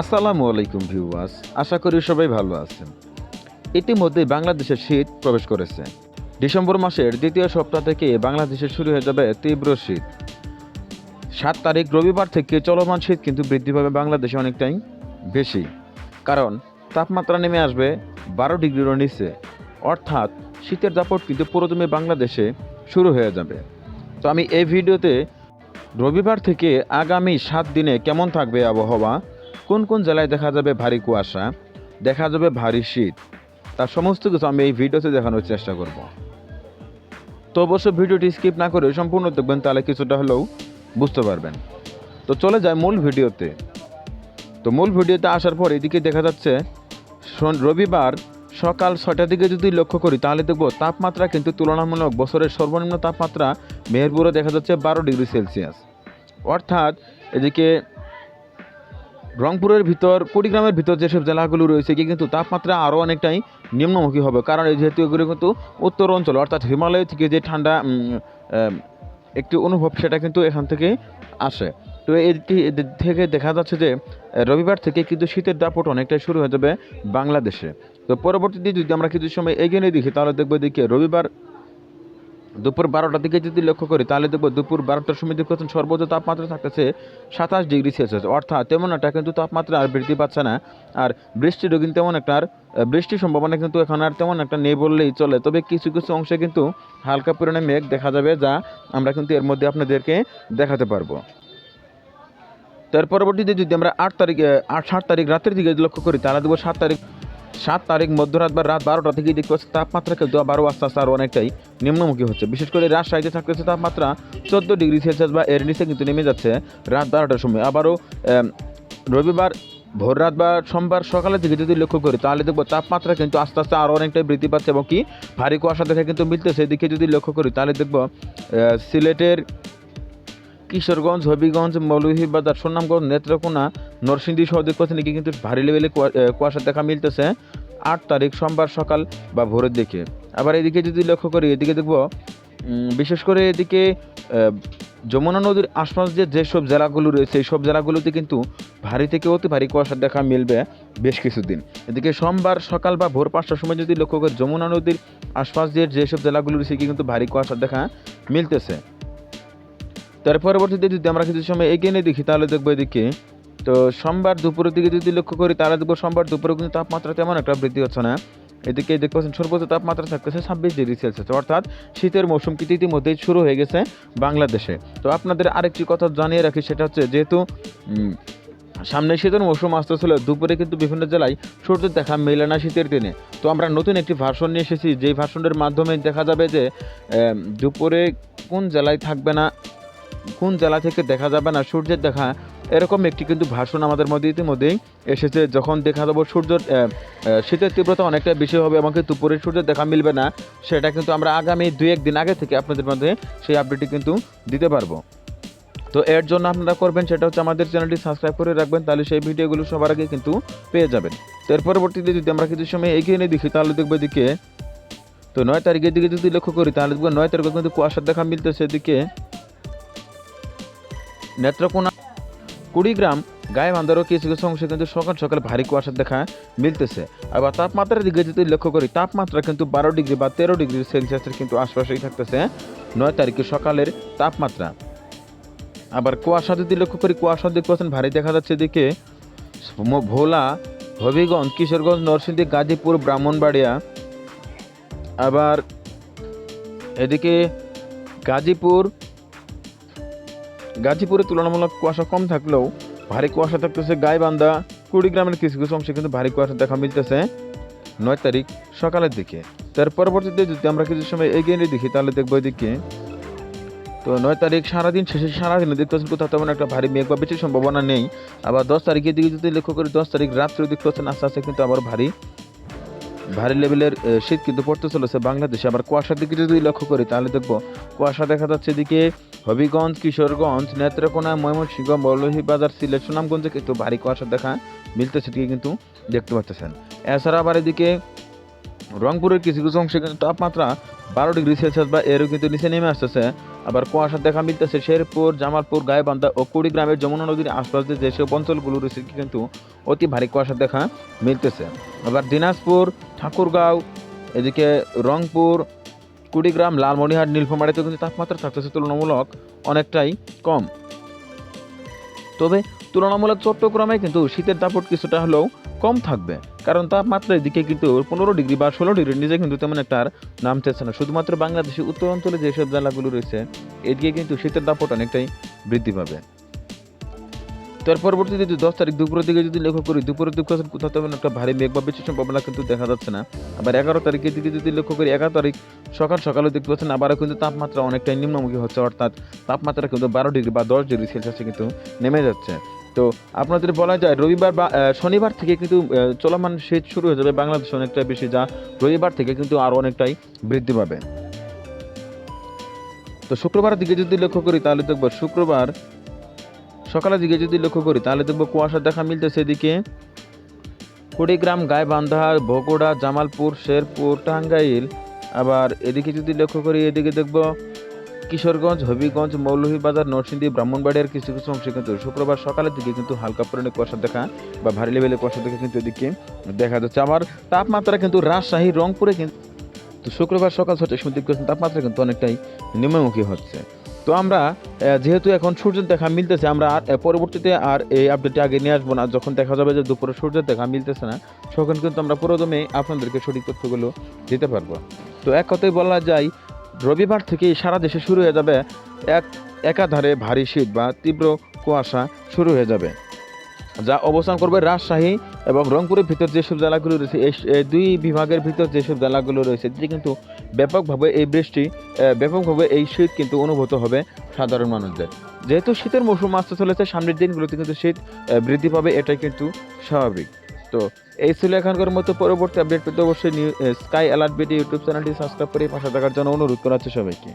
আসসালামু আলাইকুম ভিউয়ার্স, আশা করি সবাই ভালো আছেন। ইতিমধ্যে বাংলাদেশে শীত প্রবেশ করেছে। ডিসেম্বর মাসের দ্বিতীয় সপ্তাহ থেকে বাংলাদেশে শুরু হয়ে যাবে তীব্র শীত। সাত তারিখ রবিবার থেকে চলমান শীত কিন্তু বৃদ্ধি পাবে বাংলাদেশে অনেকটাই বেশি। কারণ, তাপমাত্রা নেমে আসবে বারো ডিগ্রিরও নিচে। অর্থাৎ, শীতের দাপট কিন্তু পুরোদমে বাংলাদেশে শুরু হয়ে যাবে। তো আমি এই ভিডিওতে রবিবার থেকে আগামী সাত দিনে কেমন থাকবে আবহাওয়া কোন কোন জেলায় দেখা যাবে ভারী কুয়াশা, দেখা যাবে ভারী শীত তার সমস্ত কিছু আমি এই ভিডিওতে দেখানোর চেষ্টা করব। তো অবশ্য ভিডিওটি স্কিপ না করে সম্পূর্ণ দেখবেন, তাহলে কিছুটা হলেও বুঝতে পারবেন। তো চলে যায় মূল ভিডিওতে। তো মূল ভিডিওতে আসার পর এদিকে দেখা যাচ্ছে রবিবার সকাল ছয়টার দিকে যদি লক্ষ্য করি, তাহলে দেখব তাপমাত্রা কিন্তু তুলনামূলক বছরের সর্বনিম্ন তাপমাত্রা মেহেরপুরে দেখা যাচ্ছে বারো ডিগ্রি সেলসিয়াস। অর্থাৎ এদিকে রংপুরের ভিতর, কুড়িগ্রামের ভিতর যেসব জেলাগুলো রয়েছে কি কিন্তু তাপমাত্রা আরও অনেকটাই নিম্নমুখী হবে। কারণ এই যেহেতু এগুলো কিন্তু উত্তর অঞ্চল, অর্থাৎ হিমালয় থেকে যে ঠান্ডা একটি অনুভব, সেটা কিন্তু এখান থেকে আসে। তো এটি থেকে দেখা যাচ্ছে যে, রবিবার থেকে কিন্তু শীতের দাপট অনেকটাই শুরু হয়ে যাবে বাংলাদেশে। তো পরবর্তীতে যদি আমরা কিছু সময় এগিয়ে নিয়ে দেখি, তাহলে দেখব এদিকে রবিবার দুপুর বারোটার দিকে যদি লক্ষ্য করি, তাহলে দেখব দুপুর বারোটার সময় দেখতে সর্বোচ্চ তাপমাত্রা থাকতেছে, সাতাশ ডিগ্রি সেলসিয়াস। অর্থাৎ তেমন একটা কিন্তু তাপমাত্রা আর বৃদ্ধি পাচ্ছে না। আর বৃষ্টিরও কিন্তু তেমন একটা, আর বৃষ্টির সম্ভাবনা কিন্তু এখন আর তেমন একটা নেই বললেই চলে। তবে কিছু কিছু অংশে কিন্তু হালকা পরিমাণে মেঘ দেখা যাবে, যা আমরা কিন্তু এর মধ্যে আপনাদেরকে দেখাতে পারব। তার পরবর্তীতে যদি আমরা আট তারিখ আট, সাত তারিখ রাতের দিকে লক্ষ্য করি, তাহলে দেখব সাত তারিখ সাত তারিখ মধ্যরাত বা রাত বারোটা থেকে দেখতে পাচ্ছি তাপমাত্রা, কিন্তু আবারও আস্তে আস্তে আরও অনেকটাই নিম্নমুখী হচ্ছে। বিশেষ করে রাজশাহীতে থাকতেছে তাপমাত্রা চোদ্দ ডিগ্রি সেলসিয়াস বা এর নিচে কিন্তু নেমে যাচ্ছে রাত বারোটার সময়। আবারও রবিবার ভোর রাত বা সোমবার সকালের দিকে যদি লক্ষ্য করি, তাহলে দেখব তাপমাত্রা কিন্তু আস্তে আস্তে আরও অনেকটাই বৃদ্ধি পাচ্ছে এবং কি ভারী কুয়াশা দেখা কিন্তু মিলতেছে। এদিকে যদি লক্ষ্য করি, তাহলে দেখব সিলেটের কিশোরগঞ্জ, হবিগঞ্জ, মৌলভীবাজার, সুনামগঞ্জ, নেত্রকোনা, নরসিংদী সহ দেখতে এদিকে কিন্তু ভারী লেভেলে কুয়া- কুয়াশা দেখা মিলতেছে। আট তারিখ সোমবার সকাল বা ভোরের দিকে। আবার এদিকে যদি লক্ষ্য করি, এদিকে দেখব বিশেষ করে এদিকে যমুনা নদীর আশপাশ যে যেসব জেলাগুলো রয়েছে সব জেলাগুলোতে কিন্তু ভারী থেকে অতি ভারী কুয়াশা দেখা মিলবে বেশ কিছুদিন। এদিকে সোমবার সকাল বা ভোর পাঁচটার সময় যদি লক্ষ্য করি, যমুনা নদীর আশপাশ যে যেসব জেলাগুলো রয়েছে কিন্তু ভারী কুয়াশা দেখা মিলতেছে। তার পরবর্তীতে যদি আমরা কিছু সময় এগিয়ে নিয়ে দেখি, তাহলে দেখব এদিকে, তো সোমবার দুপুরের দিকে যদি লক্ষ্য করি, তাহলে দেখব সোমবার দুপুরে কিন্তু তাপমাত্রা তেমন একটা বৃদ্ধি হচ্ছে না। এদিকে দেখতে পাচ্ছেন সর্বোচ্চ তাপমাত্রা থাকতেছে ছাব্বিশ ডিগ্রি সেলসিয়াস, অর্থাৎ শীতের মৌসুম কিন্তু ইতিমধ্যেই শুরু হয়ে গেছে বাংলাদেশে। তো আপনাদের আরেকটি কথা জানিয়ে রাখি, সেটা হচ্ছে যেহেতু সামনে শীতের মৌসুম আসতেছিল, দুপুরে কিন্তু বিভিন্ন জেলায় সূর্যের দেখা মেলে না শীতের দিনে। তো আমরা নতুন একটি ভার্সন নিয়ে এসেছি, যেই ভার্সনের মাধ্যমে দেখা যাবে যে দুপুরে কোন জেলায় থাকবে না কোন জেলা থেকে দেখা যাবে না সূর্যের দেখা এরকম একটি কিন্তু ভাষণ আমাদের মধ্যে ইতিমধ্যেই এসেছে। যখন দেখা যাব আহ, শীতের তীব্রতা অনেকটা বেশি হবে এবং দুপুরে সূর্যের দেখা মিলবে না সেটা কিন্তু আমরা আগামী দুই একদিন আগে থেকে আপনাদের মধ্যে সেই আপডেটটি কিন্তু দিতে পারব। তো এর জন্য আপনারা করবেন সেটা হচ্ছে আমাদের চ্যানেলটি সাবস্ক্রাইব করে রাখবেন তাহলে সেই ভিডিওগুলো সবার আগে কিন্তু পেয়ে যাবেন। তো এর পরবর্তীতে যদি আমরা কিছু সময় এগিয়ে নিয়ে দেখি তাহলে দেখব এদিকে তো নয় তারিখের দিকে যদি লক্ষ্য করি তাহলে দেখব নয় তারিখে কিন্তু কুয়াশার দেখা মিলতেছে এদিকে। নেত্রকোনা, কুড়িগ্রাম গায়েবান্ধারও কিছু কিছু অংশে কিন্তু সকাল সকাল ভারী কুয়াশার দেখা মিলতেছে। আবার তাপমাত্রার দিকে যদি লক্ষ্য করি, তাপমাত্রা কিন্তু বারো ডিগ্রি বা তেরো ডিগ্রি সেলসিয়াসের কিন্তু আশপাশেই থাকতেছে নয় তারিখে সকালের তাপমাত্রা। আবার কুয়াশা যদি লক্ষ্য করি, কুয়াশা দেখতে পাচ্ছেন ভারী দেখা যাচ্ছে এদিকে। ভোলা, হবিগঞ্জ, কিশোরগঞ্জ, নরসিংদী, গাজীপুর, ব্রাহ্মণবাড়িয়া। আবার এদিকে গাজীপুর গাজীপুরে তুলনামূলক কুয়াশা কম থাকলেও ভারী কুয়াশা থাকতেছে গাইবান্ধা। কুড়িগ্রামের কিছু কিছু অংশে কিন্তু ভারী কুয়াশা দেখা মিলতেছে। নয় তারিখ সকালের দিকে। তার পরবর্তীতে যদি আমরা কিছু সময় এগিয়ে নিয়ে দেখি, তাহলে দেখব এদিকে। তো নয় তারিখ সারাদিন শেষে সারাদিনে দেখতে পাচ্ছেন কোথাও তেমন একটা ভারী মেঘ বা বৃষ্টির সম্ভাবনা নেই। আবার দশ তারিখের দিকে যদি লক্ষ্য করি, দশ তারিখ রাত্রে দেখতে পাচ্ছেন আস্তে আস্তে কিন্তু আবার ভারী ভারী লেভেলের শীত কিন্তু পড়তে চলেছে বাংলাদেশে। আবার কুয়াশার দিকে যদি লক্ষ্য করি, তাহলে দেখব কুয়াশা দেখা যাচ্ছে এদিকে হবিগঞ্জ, কিশোরগঞ্জ, নেত্রকোনা, ময়মনসিংহ, মৌলভীবাজার, সিলেট, সুনামগঞ্জে কিন্তু ভারী কুয়াশা দেখা মিলতেছে সেটিকে কিন্তু দেখতে পাচ্ছেন। এছাড়া আবার এদিকে রংপুরের কিছু কিছু অংশে কিন্তু তাপমাত্রা বারো ডিগ্রি সেলসিয়াস বা এরও কিন্তু নিচে নেমে আসতেছে। আবার কুয়াশা দেখা মিলতেছে শেরপুর, জামালপুর গায়েবান্ধা ও কুড়িগ্রামের যমুনা নদীর আশপাশ যেসব অঞ্চলগুলো রয়েছে কিন্তু অতি ভারী কুয়াশা দেখা মিলতেছে। আবার দিনাজপুর, ঠাকুরগাঁও, এদিকে রংপুর, কুড়িগ্রাম লালমনিহাট নীলফামারীতে কিন্তু তাপমাত্রা থাকতেছে তুলনামূলক অনেকটাই কম। তবে তুলনামূলক চট্টগ্রামে কিন্তু শীতের দাপট কিছুটা হলেও কম থাকবে। কারণ তাপমাত্রা এদিকে কিন্তু পনেরো ডিগ্রি বা ষোলো ডিগ্রি নিজে কিন্তু তেমন একটা আর নামতেছে না। শুধুমাত্র বাংলাদেশের উত্তর অঞ্চলে যেসব জেলাগুলো রয়েছে, এদিকে কিন্তু শীতের দাপট অনেকটাই বৃদ্ধি পাবে। তার পরবর্তীতে যদি দশ তারিখ দুপুরের দিকে যদি লক্ষ্য করি, দুপুরের দিকে কোথাও তেমন একটা ভারী মেঘ বা বৃষ্টির সম্ভাবনা কিন্তু দেখা যাচ্ছে না। আবার এগারো তারিখের দিকে যদি লক্ষ্য করি, এগারো তারিখ সকাল সকালে দেখতে পাচ্ছেন, আবারও কিন্তু তাপমাত্রা অনেকটাই নিম্নমুখী হচ্ছে, অর্থাৎ তাপমাত্রা কিন্তু বারো ডিগ্রি বা দশ ডিগ্রি সেলসিয়াসে কিন্তু নেমে যাচ্ছে। তো আপনাদের বলা যায়, রবিবার বা শনিবার থেকে কিন্তু চলমান শীত শুরু হয়ে যাবে বাংলাদেশে অনেকটা বেশি, যা রবিবার থেকে কিন্তু আরও অনেকটাই বৃদ্ধি পাবে। তো শুক্রবারের দিকে যদি লক্ষ্য করি, তাহলে দেখব শুক্রবার সকালের দিকে যদি লক্ষ্য করি, তাহলে দেখব কুয়াশা দেখা মিলতেছে এদিকে। কুড়িগ্রাম গাইবান্ধা বগুড়া, জামালপুর, শেরপুর, টাঙ্গাইল। আবার এদিকে যদি লক্ষ্য করি, এদিকে দেখব কিশোরগঞ্জ, হবিগঞ্জ, মৌলভীবাজার, নরসিংদী, ব্রাহ্মণবাড়িয়ার কিছু কিছু অংশে কিন্তু শুক্রবার সকালের দিকে কিন্তু হালকা পরিমাণে কুয়াশা দেখা বা ভারী লেভেলের কুয়াশা দেখা কিন্তু এদিকে দেখা যাচ্ছে। আবার তাপমাত্রা কিন্তু রাজশাহী, রংপুরে কিন্তু শুক্রবার সকাল ছটার সময় তাপমাত্রা কিন্তু অনেকটাই নিম্নমুখী হচ্ছে। তো আমরা যেহেতু এখন সূর্যের দেখা মিলতেছে, আমরা আর পরবর্তীতে আর এই আপডেটটি আগে নিয়ে আসব না। যখন দেখা যাবে যে দুপুরে সূর্যের দেখা মিলতেছে না, তখন কিন্তু আমরা পুরোদমে আপনাদেরকে সঠিক তথ্যগুলো দিতে পারব। তো এক কথায় বলা যায়, রবিবার থেকেই সারা দেশে শুরু হয়ে যাবে এক, একাধারে ভারী শীত বা তীব্র কুয়াশা শুরু হয়ে যাবে। যা অবস্থান করবে রাজশাহী এবং রংপুরের ভিতর যেসব জেলাগুলো রয়েছে, এই দুই বিভাগের ভিতর যেসব জেলাগুলো রয়েছে এটি কিন্তু ব্যাপকভাবে এই বৃষ্টি ব্যাপকভাবে এই শীত কিন্তু অনুভূত হবে সাধারণ মানুষদের। যেহেতু শীতের মৌসুম আসতে চলেছে, সামনের দিনগুলোতে কিন্তু শীত বৃদ্ধি পাবে, এটাই কিন্তু স্বাভাবিক। তো এই ছিল এখনকার মতো পরবর্তী আপডেট পেতে অবশ্যই স্কাই অ্যালার্ট বিডি ইউটিউব চ্যানেলটি সাবস্ক্রাইব করে পাশে থাকার জন্য অনুরোধ করা হচ্ছে সবাইকে।